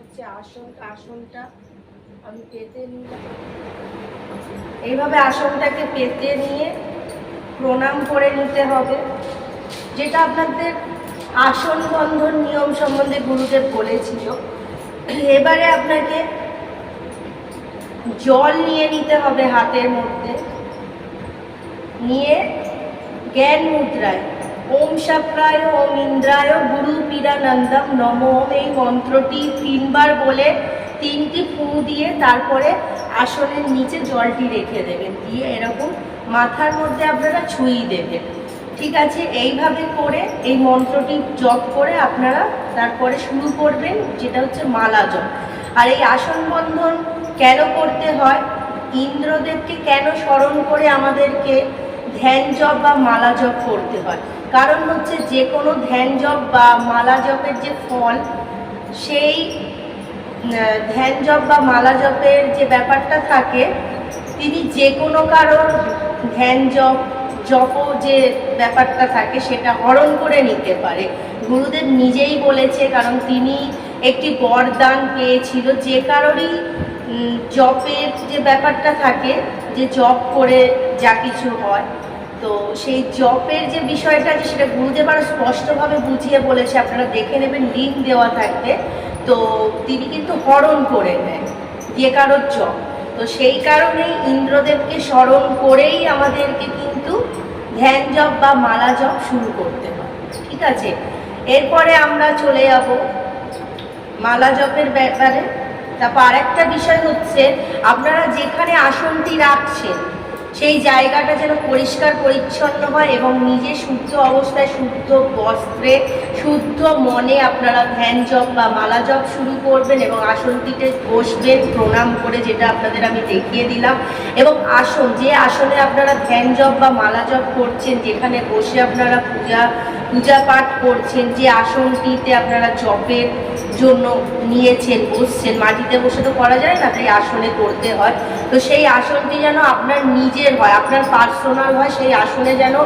হচ্ছে আসন আসনটা আমি পেতে নিলাম এইভাবে আসনটাকে পেতে নিয়ে প্রণাম করে নিতে হবে। যেটা আপনাদের আসন বন্ধন নিয়ম সম্বন্ধে গুরুদেব বলেছিল, এবারে আপনাকে জল নিয়ে নিতে হবে হাতের মধ্যে। নিয়ে জ্ঞান মুদ্রায়। ওম সাপ্রায় ওম ইন্দ্রায় গুরু পীরানন্দম নম। এই মন্ত্রটি তিনবার বলে তিনটি ফু দিয়ে তারপরে আসনের নিচে জলটি রেখে দেবেন। দিয়ে এরকম মাথার মধ্যে আপনারা ছুঁই দেবেন। ঠিক আছে? এইভাবে করে এই মন্ত্রটি জপ করে আপনারা তারপরে শুরু করবেন, যেটা হচ্ছে মালা জপ। আর এই আসন বন্ধন কেন করতে হয়? ইন্দ্রদেবকে কেন স্মরণ করে আমাদেরকে ধ্যান জপ বা মালা জপ করতে হয়। কারণ হচ্ছে যে কোনো ধ্যান জপ বা মালা জপের যে ফল, সেই ধ্যান জপ বা মালা জপের যে ব্যাপারটা থাকে, তিনি যে কোনো কারোর ধ্যান জপ জপ যে ব্যাপারটা থাকে, সেটা হরণ করে নিতে পারে। গুরুদেব নিজেই বলেছে, কারণ তিনি একটি বরদান পেয়েছিল, যে কারোরই জপের যে ব্যাপারটা থাকে, যে জপ করে যা কিছু হয় তো সেই জপের যে বিষয়টা আছে সেটা গুরুদেব আরও স্পষ্টভাবে বুঝিয়ে বলেছে। আপনারা দেখে নেবেন লিঙ্ক দেওয়া থাকবে। তো তিনি কিন্তু হরণ করে নেন, যে কারোর জপ তো সেই কারণেই ইন্দ্রদেবকে স্মরণ করেই আমাদেরকে কিন্তু ধ্যান জপ বা মালা জপ শুরু করতে হয়। ঠিক আছে? এরপরে আমরা চলে যাব মালা জপের ব্যাপারে। তারপর আরেকটা বিষয় হচ্ছে, আপনারা যেখানে আসনটি রাখছেন সেই জায়গাটা যেন পরিষ্কার, পরিচ্ছন্ন হয় এবং নিজে শুদ্ধ অবস্থায়, শুদ্ধ বস্ত্রে, শুদ্ধ মনে আপনারা ধ্যান জপ বা মালা জপ শুরু করবেন এবং আসনটিতে বসবেন, প্রণাম করে যেটা আপনাদের আমি দেখিয়ে দিলাম। এবং আসন, যে আসনে আপনারা ধ্যান জপ বা মালা জপ করছেন, যেখানে বসে আপনারা পূজা পূজা পাঠ করছেন, যে আসনটিতে আপনারা জপের জন্য নিয়েছেন, বসছেন। মাটিতে বসে তো করা যায় না, তাই আসনে করতে হয়। তো সেই আসনটি যেন আপনার নিজের হয়, আপনার পার্সোনাল হয়, সেই আসনে যেন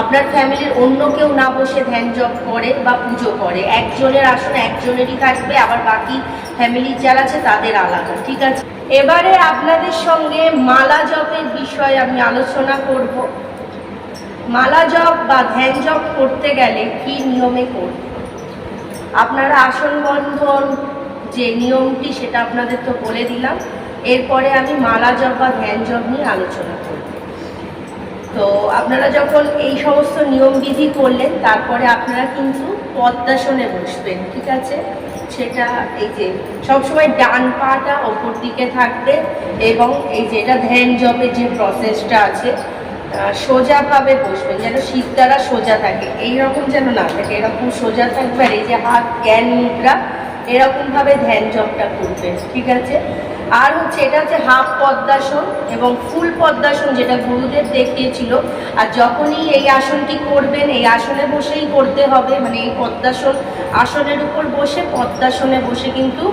আপনার ফ্যামিলির অন্য কেউ না বসে ধ্যান জপ করে বা পুজো করে। একজনের আসনে একজনেরই থাকবে, আবার বাকি ফ্যামিলি যারা আছে তাদের আলাদা, ঠিক আছে? এবারে আপনাদের সঙ্গে মালা জপের বিষয়ে আমি আলোচনা করব। মালা জপ বা ধ্যান জপ করতে গেলে কি নিয়মে করব? আপনারা আসন বন্ধন যে নিয়মটি, সেটা আপনাদের তো বলে দিলাম। এরপরে আমি মালা জপ বা ধ্যান জপ নিয়ে আলোচনা করব। তো আপনারা যখন এই সমস্ত নিয়মবিধি করলেন, তারপরে আপনারা কিন্তু পদ্মাসনে বসবেন, ঠিক আছে? সেটা এই যে সবসময় ডান পাটা ওপর দিকে থাকবে এবং এই যে এটা ধ্যান জপের যে প্রসেসটা আছে সোজাভাবে বসবেন যেন শীত দ্বারা সোজা থাকে। এইরকম যেন না থাকে, এরকম সোজা থাকবে আর এই যে হাত জ্ঞান মুদ্রা, এরকমভাবে ধ্যান জপটা করবেন ঠিক আছে? আর হচ্ছে এটা হচ্ছে হাফ পদ্মাসন এবং ফুল পদ্মাসন যেটা গুরুদেব দেখিয়েছিল। আর যখনই এই আসনটি করবেন, এই আসনে বসেই করতে হবে মানে এই পদ্মাসন আসনের উপর বসে পদ্মাসনে বসে কিন্তু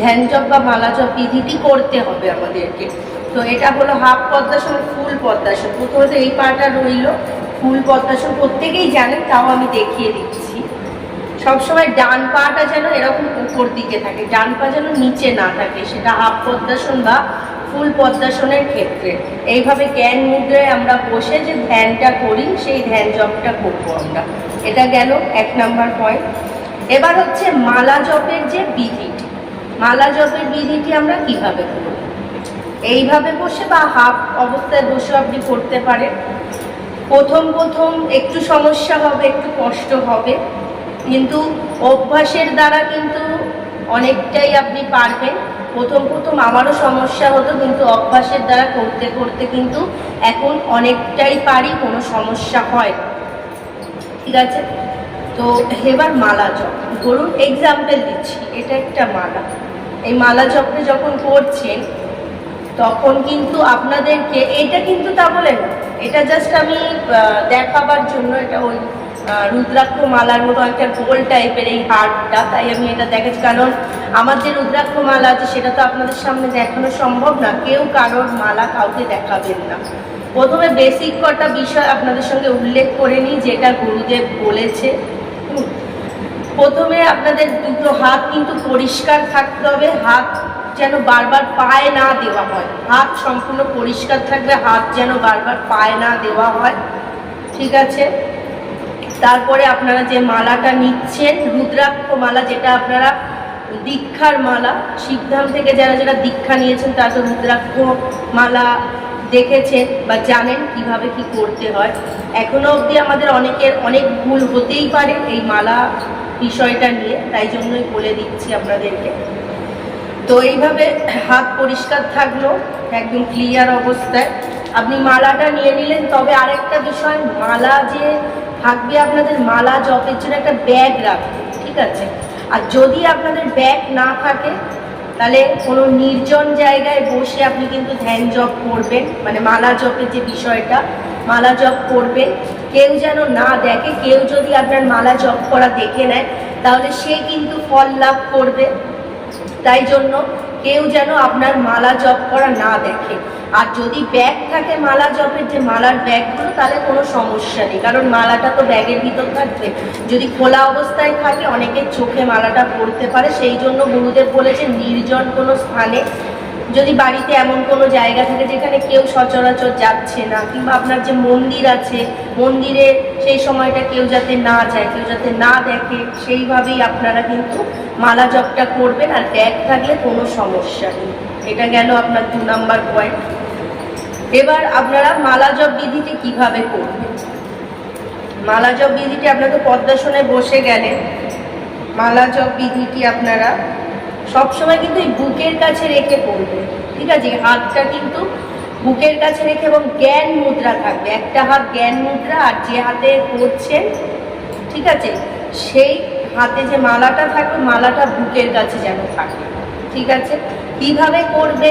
ধ্যান জপ বা মালা জপ বিধিটি করতে হবে আমাদেরকে। তো এটা হলো হাফ পদ্মাসন ফুল পদ্মাসন প্রথমত এই পাটা রইল, ফুল পদ্মাসন প্রত্যেকেই জানেন, তাও আমি দেখিয়ে দিচ্ছি। সবসময় ডান পাটা যেন এরকম উপর দিকে থাকে, ডান পা যেন নিচে না থাকে, সেটা হাফ পদ্মাসন বা ফুল পদ্মাসনের ক্ষেত্রে। এইভাবে জ্ঞান মুদ্রায় আমরা বসে যে ধ্যানটা করি, সেই ধ্যান জপটা করব আমরা। এটা গেল এক নাম্বার পয়েন্ট এবার হচ্ছে মালা জপের যে বিধিটি মালা জপের বিধিটি আমরা কীভাবে করব? এইভাবে বসে বা হাফ অবস্থায় বসে আপনি করতে পারেন। প্রথম প্রথম একটু সমস্যা হবে, একটু কষ্ট হবে। কিন্তু অভ্যাসের দ্বারা কিন্তু অনেকটাই আপনি পারবেন। প্রথম প্রথম আমারও সমস্যা হতো, কিন্তু অভ্যাসের দ্বারা করতে করতে কিন্তু এখন অনেকটাই পারি, কোনো সমস্যা হয়। ঠিক আছে? তো এবার মালা জপ। ধরুন এক্সাম্পল দিচ্ছি। এটা একটা মালা। এই মালা জপটা যখন করছেন তখন কিন্তু আপনাদেরকে এটা কিন্তু তা বলে না। এটা জাস্ট আমি দেখাবার জন্য এটা ওই রুদ্রাক্ষ মালার মতো একটা গোল টাইপের এই হারটা, তাই আমি এটা দেখাচ্ছি। কারণ আমার যে রুদ্রাক্ষ মালা আছে, সেটা তো আপনাদের সামনে দেখানো সম্ভব না। কেউ কারোর মালা কাউকে দেখাবেন না। প্রথমে বেসিক কটা বিষয় আপনাদের সঙ্গে উল্লেখ করে নিই, যেটা গুরুদেব বলেছে। প্রথমে আপনাদের দুটো হাত কিন্তু পরিষ্কার থাকতে হবে। হাত যেন বারবার পায়ে না দেওয়া হয়। হাত সম্পূর্ণ পরিষ্কার থাকবে, হাত যেন বারবার পায়ে না দেওয়া হয়। ঠিক আছে? তারপরে আপনারা যে মালাটা নিচ্ছেন রুদ্রাক্ষ মালা যেটা আপনারা, দীক্ষার মালা, শিবধাম থেকে যারা যারা দীক্ষা নিয়েছেন, তারা তো রুদ্রাক্ষ মালা দেখেছেন বা জানেন কীভাবে কি করতে হয়। এখনও অবধি আমাদের অনেকের অনেক ভুল হতেই পারে এই মালা বিষয়টা নিয়ে, তাই জন্যই বলে দিচ্ছি আপনাদেরকে। তো এইভাবে হাত পরিষ্কার থাকল, একদম ক্লিয়ার অবস্থায়। আপনি মালাটা নিয়ে নিলেন, তবে আরেকটা বিষয়, মালা যে থাকবে আপনাদের, মালা জপের জন্য একটা ব্যাগ রাখবে ঠিক আছে? আর যদি আপনাদের ব্যাগ না থাকে, তাহলে কোনো নির্জন জায়গায় বসে আপনি কিন্তু ধ্যান জপ করবেন মানে মালা জপের যে বিষয়টা, মালা জপ করবেন। কেউ যেন না দেখে, কেউ যদি আপনার মালা জপ করা দেখে নেয়, তাহলে সে কিন্তু ফল লাভ করবে। তাই জন্য কেউ যেন আপনার মালা জপ করা না দেখে। আর যদি ব্যাগ থাকে মালা জপের, যে মালার ব্যাগগুলো, তাহলে কোনো সমস্যা নেই। কারণ মালাটা তো ব্যাগের ভিতর থাকবে। যদি খোলা অবস্থায় থাকে অনেকের চোখে মালাটা পড়তে পারে। সেই জন্য গুরুদেব বলেছে নির্জন কোনো স্থানে যদি বাড়িতে এমন কোনো জায়গা থাকে যেখানে কেউ সচরাচর যাচ্ছে না, কিংবা আপনার যে মন্দির আছে, মন্দিরে সেই সময়টা কেউ যাতে না যায়, কেউ যাতে না দেখে, সেইভাবেই আপনারা কিন্তু মালা জপটা করবেন আর ব্যাগ থাকলে কোনো সমস্যা নেই। এটা গেল আপনার দু নাম্বার পয়েন্ট এবার আপনারা মালা জপ বিধিটি কীভাবে করবেন? মালা জপ বিধিটি আপনারা তো পদ্মাসনে বসে গেলেন। মালা জপ বিধিটি আপনারা সবসময় কিন্তু এই বুকের কাছে রেখে পড়বে। ঠিক আছে? হাতটা কিন্তু বুকের কাছে রেখে এবং জ্ঞান মুদ্রা থাকবে। একটা হাত জ্ঞান মুদ্রা আর যে হাতে করছেন ঠিক আছে? সেই হাতে যে মালাটা থাকবে, মালাটা বুকের কাছে যেন থাকে। ঠিক আছে? কীভাবে করবে?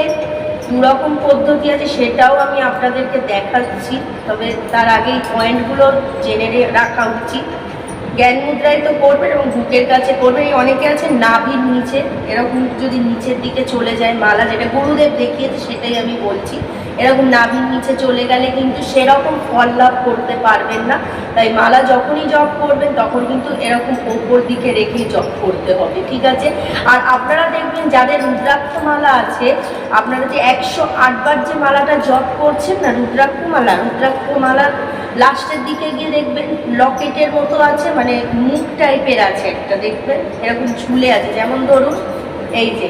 দুরকম পদ্ধতি আছে, সেটাও আমি আপনাদেরকে দেখাচ্ছি। তবে তার আগে এই পয়েন্টগুলো জেনে রাখা উচিত। জ্ঞান মুদ্রায় তো করবেন এবং বুকের কাছে করবেন অনেকে আছে নাভির নিচে, এরকম যদি নিচের দিকে চলে যায়, মালা যেটা গুরুদেব দেখিয়েছে সেটাই আমি বলছি। এরকম নাভির নিচে চলে গেলে কিন্তু সেরকম ফল লাভ করতে পারবেন না। তাই মালা যখনই জপ করবেন, তখন কিন্তু এরকম ওপর দিকে রেখেই জপ করতে হবে, ঠিক আছে? আর আপনারা দেখবেন যাদের রুদ্রাক্ষ মালা আছে, আপনারা যে একশো আটবার যে মালাটা জপ করছেন না, রুদ্রাক্ষ মালা, রুদ্রাক্ষ মালার লাস্টের দিকে গিয়ে দেখবেন লকেটের মতো আছে মানে মুখ টাইপের আছে একটা, দেখবেন? এরকম ঝুলে আছে। যেমন ধরুন, এই যে,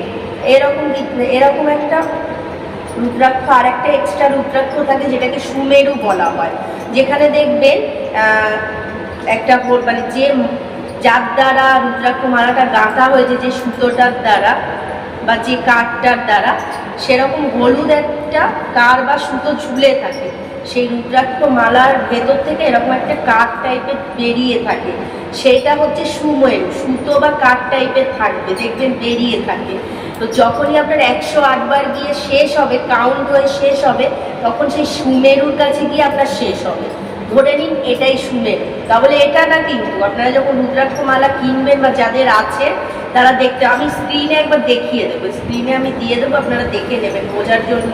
এরকম এরকম একটা রুদ্রাক্ষ, আর একটা এক্সট্রা রুদ্রাক্ষ থাকে যেটাকে সুমেরু বলা হয়। যেখানে দেখবেন একটা মানে যে যার দ্বারা রুদ্রাক্ষ মালাটা গাঁথা হয়েছে, যে সুতোটার দ্বারা বা যে কাঠটার দ্বারা, সেরকম হলুদ একটা কার বা সুতো ঝুলে থাকে। সেই রুদ্রাক্ষ মালার ভেতর থেকে এরকম একটা কাঠ টাইপের বেরিয়ে থাকে। সেটা হচ্ছে সুমেরু সুতো বা কাঠ টাইপের থাকবে, দেখবেন বেরিয়ে থাকে। তো যখনই আপনার একশো আটবার গিয়ে শেষ হবে কাউন্ট হয়ে শেষ হবে, তখন সেই সুমেরুর কাছে গিয়ে আপনার শেষ হবে। ধরে নিন এটাই সুমেরু। তাহলে এটা না কিন্তু, আপনারা যখন রুদ্রাক্ষ মালা কিনবেন বা যাদের আছে, তারা দেখতে, আমি স্ক্রিনে একবার দেখিয়ে দেবো। স্ক্রিনে আমি দিয়ে দেবো, আপনারা দেখে নেবেন বোঝার জন্য।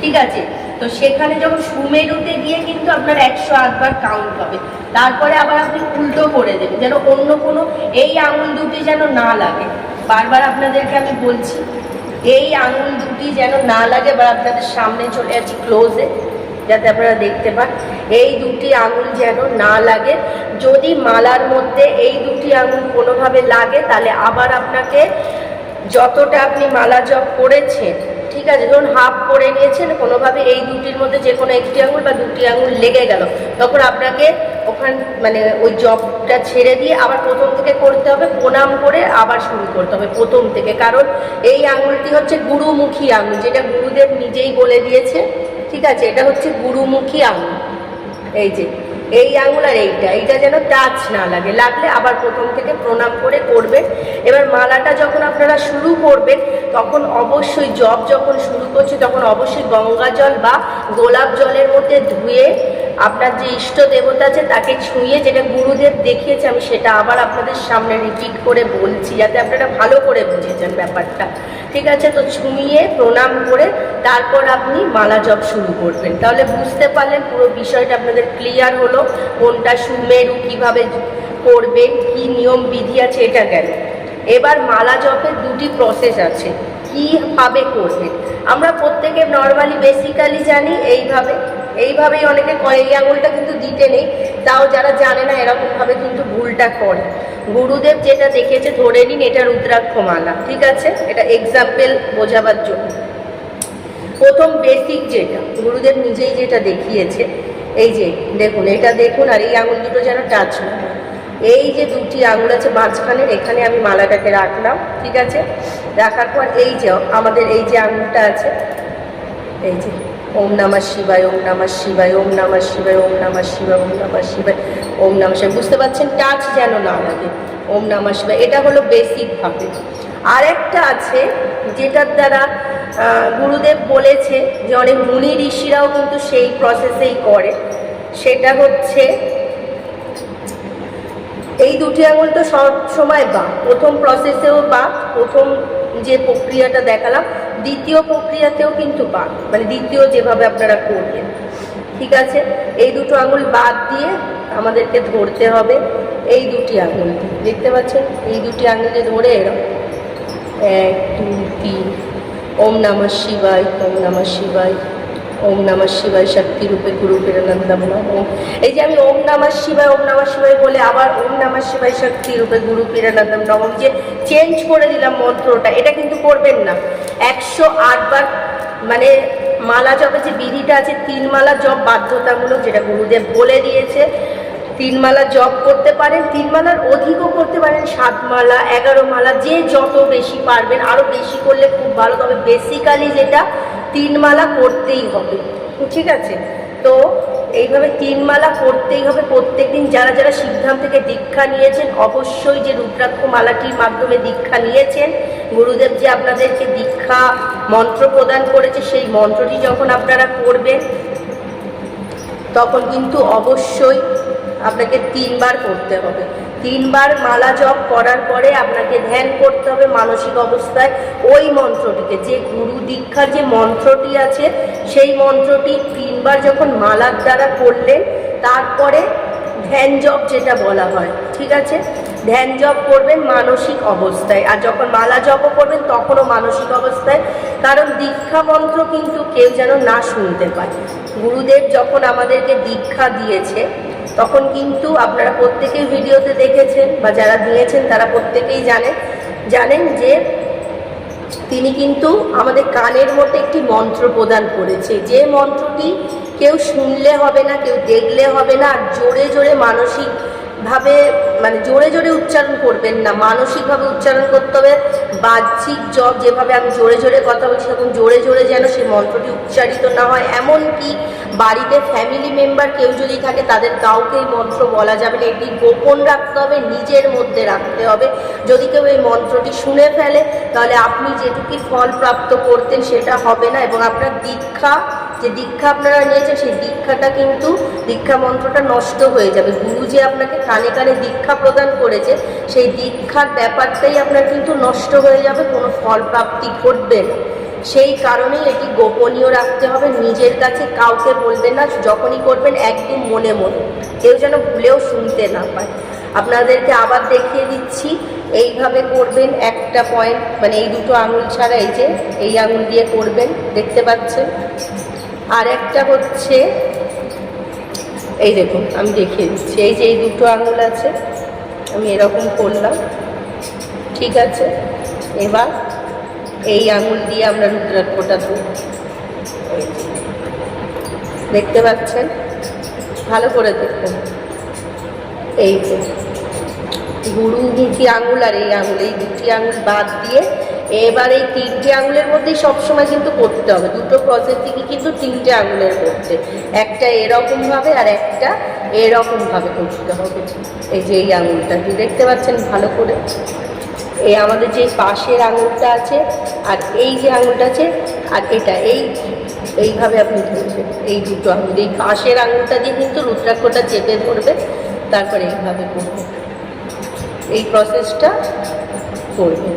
ঠিক আছে? তো সেখানে যখন সুমেরুতে গিয়ে কিন্তু আপনার একশো আটবার কাউন্ট হবে। তারপরে আবার আপনি উল্টো করে দেবেন, যেন অন্য কোনো এই আঙুল দুটি যেন না লাগে। বারবার আপনাদেরকে আমি বলছি, এই আঙুল দুটি যেন না লাগে বা আপনাদের সামনে চলে যাচ্ছি ক্লোজে যাতে আপনারা দেখতে পান। এই দুটি আঙুল যেন না লাগে, যদি মালার মধ্যে এই দুটি আঙুল কোনোভাবে লাগে, তাহলে আবার আপনাকে যতটা আপনি মালা জপ করেছেন ঠিক আছে, ধরুন হাফ করে নিয়েছেন, কোনোভাবে এই দুটির মধ্যে যে কোনো একটি আঙুল বা দুটি আঙুল লেগে গেল। তখন আপনাকে ওখান মানে ওই জবটা ছেড়ে দিয়ে আবার প্রথম থেকে করতে হবে, প্রণাম করে আবার শুরু করতে হবে প্রথম থেকে। কারণ এই আঙুলটি হচ্ছে গুরুমুখী আঙুল, যেটা গুরুদেব নিজেই বলে দিয়েছে। ঠিক আছে, এটা হচ্ছে গুরুমুখী আঙুল। এই যে এই আঙুল আর এইটা এইটা যেন টাচ না লাগে। লাগলে আবার প্রথম থেকে প্রণাম করে করবেন এবার মালাটা যখন আপনারা শুরু করবেন, তখন অবশ্যই জব যখন শুরু করছে, তখন অবশ্যই গঙ্গা জল বা গোলাপ জলের মধ্যে ধুয়ে আপনার যে ইষ্ট দেবতা আছে, তাকে ছুঁয়ে যেটা গুরুদেব দেখিয়েছে, আমি সেটা আবার আপনাদের সামনে রিপিট করে বলছি, যাতে আপনারা ভালো করে বুঝেছেন ব্যাপারটা। ঠিক আছে? তো ছুঁয়ে, প্রণাম করে, তারপর আপনি মালা জপ শুরু করবেন। তাহলে বুঝতে পারলেন পুরো বিষয়টা আপনাদের ক্লিয়ার হলো, কোনটা সুমেরু কীভাবে করবেন কি নিয়ম বিধি আছে, এটা গেল। এবার মালা জপের দুটি প্রসেস আছে কীভাবে করবেন আমরা প্রত্যেকে নর্মালি বেসিক্যালি জানি, এইভাবে এইভাবেই অনেকে করে। এই আঙুলটা কিন্তু দিতে নেই, তাও যারা জানে না এরকমভাবে কিন্তু ভুলটা করে। গুরুদেব যেটা দেখেছে ধরে নিন, এটা রুদ্রাক্ষ মালা ঠিক আছে? এটা এক্সাম্পল বোঝাবার জন্য। প্রথম বেসিক যেটা, গুরুদেব নিজেই যেটা দেখিয়েছে, এই যে, দেখুন, এটা দেখুন, আর এই আঙুল দুটো যেন টাচ না এই যে দুটি আঙুল আছে মাঝখানের, এখানে আমি মালাটাকে রাখলাম, ঠিক আছে? রাখার পর এই যে, আমাদের এই যে আঙুলটা আছে, এই যে ওম নমঃ শিবায়, ওম নমঃ শিবায়, ওম নমঃ শিবায়, ওম নমঃ শিবায়, ওম নমঃ শিবায়, ওম নমঃ শিবায়। বুঝতে পারছেন? টাচ যেন না লাগে। ওম নমঃ শিবায়। এটা হলো বেসিক ভাবে। আর একটা আছে যেটার দ্বারা গুরুদেব বলেছে যে অনেক মুনি ঋষিরাও কিন্তু সেই প্রসেসেই করে। সেটা হচ্ছে, এই দুটি আঙুল তো সব সময় বা। প্রথম প্রসেসেও বা, প্রথম যে প্রক্রিয়াটা দেখালাম, দ্বিতীয় প্রক্রিয়াতেও কিন্তু বাদ মানে দ্বিতীয় যেভাবে আপনারা করবেন, ঠিক আছে? এই দুটো আঙুল বাদ দিয়ে আমাদেরকে ধরতে হবে, এই দুটি আঙুল, দেখতে পাচ্ছেন? এই দুটি আঙুলে ধরে এরকম এক, দুই, তিন, ওম নমঃ শিবায়, ওম নমঃ শিবায়। ওম নমঃ শিবায় শক্তি রূপে গুরু প্রেরণান্দম ওম এই যে আমি ওম নমঃ শিবায়, ওম নমঃ শিবায় বলে আবার ওম নমঃ শিবায় শক্তি রূপে গুরু প্রেরণান্দম নবম যে চেঞ্জ করে দিলাম মন্ত্রটা, এটা কিন্তু করবেন না। একশো আটবার মানে মালা জপে, যে বিধিটা আছে, তিন মালা জপ বাধ্যতামূলক, যেটা গুরুদেব বলে দিয়েছে, তিন মালা জপ করতে পারেন, তিন মালার অধিকও করতে পারেন, সাত মালা, এগারো মালা, যে যত বেশি পারবেন আরও বেশি করলে খুব ভালো। তবে বেসিক্যালি যেটা তিন মালা করতেই হবে। ঠিক আছে? তো এইভাবে তিন মালা করতেই হবে। প্রত্যেকদিন যারা যারা সিদ্ধান্ত থেকে দীক্ষা নিয়েছেন, অবশ্যই যে রুদ্রাক্ষ মালাটির মাধ্যমে দীক্ষা নিয়েছেন, গুরুদেব যে আপনাদেরকে দীক্ষা মন্ত্র প্রদান করেছে, সেই মন্ত্রটি যখন আপনারা করবেন, তখন কিন্তু অবশ্যই আপনাকে তিনবার করতে হবে। তিনবার মালা জপ করার পরে আপনাকে ধ্যান করতে হবে মানসিক অবস্থায়। ওই মন্ত্রটিকে, যে গুরু দীক্ষার যে মন্ত্রটি আছে, সেই মন্ত্রটি তিনবার যখন মালার দ্বারা করলেন, তারপরে ধ্যান জপ যেটা বলা হয়, ঠিক আছে? ধ্যান জপ করবেন মানসিক অবস্থায়, আর যখন মালা জপও করবেন তখনও মানসিক অবস্থায়। কারণ দীক্ষা মন্ত্র কিন্তু কেউ যেন না শুনতে পায়। গুরুদেব যখন আমাদেরকে দীক্ষা দিয়েছে তখন কিন্তু আপনারা প্রত্যেকেই ভিডিওতে দেখেছেন বা যারা দিয়েছেন তারা প্রত্যেকেই জানেন জানেন যে তিনি কিন্তু আমাদের কানের মধ্যে একটি মন্ত্র প্রদান করেছে। যে মন্ত্রটি কেউ শুনলে হবে না, কেউ দেখলে হবে না জোরে জোরে মানসিকভাবে মানে জোরে জোরে উচ্চারণ করবেন না, মানসিকভাবে উচ্চারণ করতে হবে, বাহ্যিক জব যেভাবে আমি জোরে জোরে কথা বলছি তখন জোরে জোরে যেন সেই মন্ত্রটি উচ্চারিত না হয়। এমন কি বাড়িতে ফ্যামিলি মেম্বার কেউ যদি থাকে, তাদের কাউকে এই মন্ত্র বলা যাবে না। এটি গোপন রাখতে হবে, নিজের মধ্যে রাখতে হবে। যদি কেউ এই মন্ত্রটি শুনে ফেলে, তাহলে আপনি যেটুকু ফল প্রাপ্ত করতেন, সেটা হবে না এবং আপনার দীক্ষা যে দীক্ষা আপনারা নিয়েছেন, সেই দীক্ষাটা কিন্তু দীক্ষা মন্ত্রটা নষ্ট হয়ে যাবে। গুরু যে আপনাকে কানে কানে দীক্ষা প্রদান করেছে, সেই দীক্ষার ব্যাপারটাই আপনার কিন্তু নষ্ট হয়ে যাবে, কোনো ফল প্রাপ্তি ঘটবে না। সেই কারণেই এটি গোপনীয় রাখতে হবে, নিজের কাছে কাউকে বলবেন না, যখনই করবেন একদম মনে মনে। কেউ যেন ভুলেও শুনতে না পায়। আপনাদেরকে আবার দেখিয়ে দিচ্ছি, এইভাবে করবেন একটা পয়েন্ট মানে এই দুটো আঙুল ছাড়া এই যে, এই আঙুল দিয়ে করবেন, দেখতে পাচ্ছেন? আর একটা হচ্ছে, এই দেখুন, আমি দেখিয়ে দিচ্ছি। এই যে এই দুটো আঙুল আছে, আমি এরকম করলাম। ঠিক আছে? এবার এই আঙুল দিয়ে আমরা রুদ্রাক্ষটা এই দেখতে পাচ্ছেন? ভালো করে দেখুন। এই গুরুমুখী আঙুল আর এই আঙুল, এই দুটি আঙুল বাদ দিয়ে এবার এই তিনটে আঙুলের মধ্যেই সবসময় কিন্তু করতে হবে। দুটো প্রসেস থেকে কিন্তু তিনটে আঙুলের মধ্যে। একটা এরকম ভাবে আর একটা এরকম ভাবে করতে হবে। এই যে এই আঙুলটা দেখতে পাচ্ছেন ভালো করে? এই আমাদের যে পাশের আঙুলটা আছে আর এই যে আঙুলটা আছে আর এটা, এই এইভাবে আপনি ধরবেন এই দুটো আঙুল, এই পাশের আঙুলটা দিয়ে কিন্তু রুদ্রাক্ষটা চেপে ধরবে তারপরে এইভাবে করবে এই প্রসেসটা করবেন।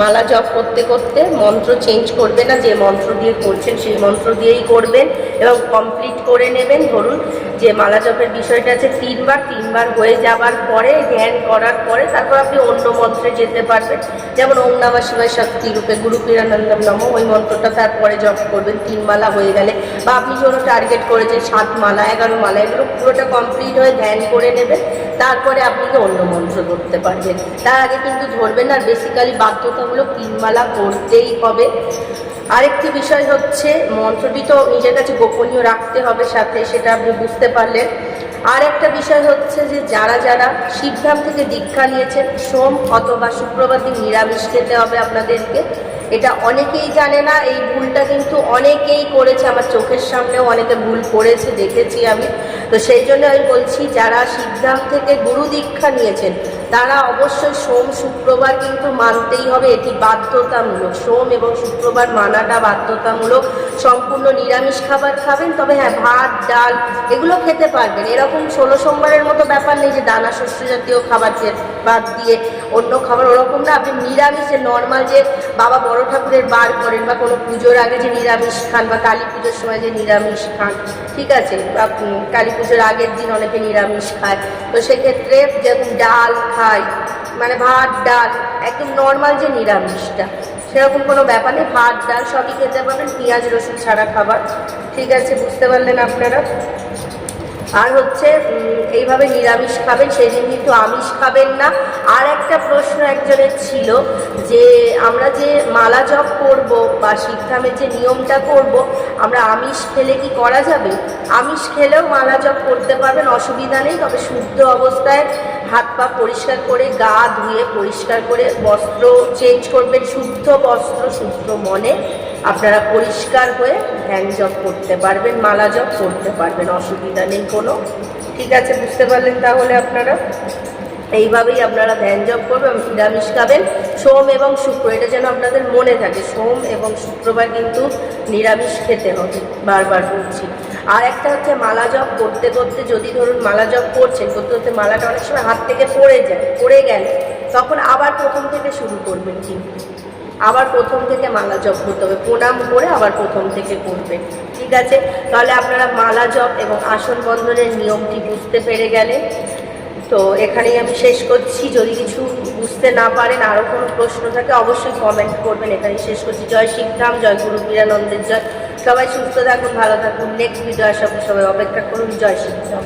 মালা জপ করতে করতে মন্ত্র চেঞ্জ করবে না, যে মন্ত্র দিয়ে করছেন সেই মন্ত্র দিয়েই করবেন এবং কমপ্লিট করে নেবেন। ধরুন যে মালা জপের বিষয়টা আছে, তিনবার তিনবার হয়ে যাবার পরে, ধ্যান করার পরে তারপর আপনি অন্য মন্ত্রে যেতে পারবেন। যেমন ওম নমঃ শিবায় শক্তি রূপে গুরু পীরানন্দম নম, ওই মন্ত্রটা তারপরে জপ করবেন, তিন মালা হয়ে গেলে। বা আপনি যখন টার্গেট করেছেন, সাত মালা, এগারো মালা, এগুলো পুরোটা কমপ্লিট হয়ে ধ্যান করে নেবেন। তারপরে আপনি কি অন্য মন্ত্র ধরতে পারবেন তার আগে কিন্তু ধরবেন না বেসিক্যালি বাধ্যতামূলক তিন মালা করতেই হবে। আরেকটি বিষয় হচ্ছে, মন্ত্রটি তো নিজের কাছে গোপনীয় রাখতে হবে সাথে, সেটা আপনি বুঝতে পারলেন। আর একটা বিষয় হচ্ছে যে, যারা যারা শিবধাম থেকে দীক্ষা নিয়েছেন, সোম অথবা শুক্রবার দিন নিরামিষ খেতে হবে আপনাদেরকে। এটা অনেকেই জানে না, এই ভুলটা কিন্তু অনেকেই করেছে, আমার চোখের সামনেও অনেকে ভুল করেছে, দেখেছি আমি। তো সেই জন্য আমি বলছি, যারা শিবধাম থেকে গুরু দীক্ষা নিয়েছেন তারা অবশ্যই সোম, শুক্রবার কিন্তু মানতেই হবে। এটি বাধ্যতামূলক। সোম এবং শুক্রবার মানাটা বাধ্যতামূলক। সম্পূর্ণ নিরামিষ খাবার খাবেন, তবে হ্যাঁ ভাত, ডাল এগুলো খেতে পারবেন। এরকম ষোলো সোমবারের মতো ব্যাপার নেই যে দানা শস্য জাতীয় খাবার বাদ দিয়ে অন্য খাবার ওরকম না। আপনি নিরামিষে নর্মাল যে বাবা বড় ঠাকুরের বার করেন বা কোনো পুজোর আগে যে নিরামিষ খান বা কালী পুজোর সময় যে নিরামিষ খান, ঠিক আছে? বা কালী পুজোর আগের দিন অনেকে নিরামিষ খায়। তো সেক্ষেত্রে যেরকম ডাল খায় মানে ভাত, ডাল, একদম নর্মাল যে নিরামিষটা। সেরকম কোনো ব্যাপার নেই, ভাত, ডাল সবই খেতে পারবেন, পেঁয়াজ, রসুন ছাড়া খাবার। ঠিক আছে, বুঝতে পারলেন আপনারা? আর হচ্ছে এইভাবে নিরামিষ খাবেন, সেদিন কিন্তু আমিষ খাবেন না। আর একটা প্রশ্ন একজনের ছিল যে, আমরা যে মালা জপ করব বা শিবধামের যে নিয়মটা করব, আমরা আমিষ খেলে কি করা যাবে? আমিষ খেলেও মালা জপ করতে পারবেন, অসুবিধা নেই, তবে শুদ্ধ অবস্থায় হাত পা পরিষ্কার করে, গা ধুয়ে পরিষ্কার করে, বস্ত্র চেঞ্জ করবেন, শুদ্ধ বস্ত্র, শুদ্ধ মনে। আপনারা পরিষ্কার হয়ে ধ্যান জপ করতে পারবেন, মালা জপ করতে পারবেন, অসুবিধা নেই কোনো। ঠিক আছে, বুঝতে পারলেন তাহলে আপনারা? এইভাবেই আপনারা ধ্যান জপ করবেন নিরামিষ খাবেন। সোম এবং শুক্র, এটা যেন আপনাদের মনে থাকে। সোম এবং শুক্রবার কিন্তু নিরামিষ খেতে হবে, বারবার বলছি। আর একটা হচ্ছে মালা জপ করতে করতে যদি ধরুন মালা জপ করছেন, করতে করতে মালাটা অনেক সময় হাত থেকে পড়ে যায়, পড়ে গেলে তখন আবার প্রথম থেকে শুরু করবেন কিন্তু। আবার প্রথম থেকে মালা জপ করতে হবে, প্রণাম করে আবার প্রথম থেকে করবেন, ঠিক আছে? তাহলে আপনারা মালা জপ এবং আসন বন্ধনের নিয়মটি বুঝতে পেরে গেলে তো এখানেই আমি শেষ করছি। যদি কিছু বুঝতে না পারেন আরও কোনো প্রশ্ন থাকে, অবশ্যই কমেন্ট করবেন। এখানেই শেষ করছি। জয় শিখতাম জয় গুরু বীরানন্দের জয়। সবাই সুস্থ থাকুন, ভালো থাকুন। নেক্সট ভিডিও আসার সবাই অপেক্ষা করুন। জয় শিবধাম।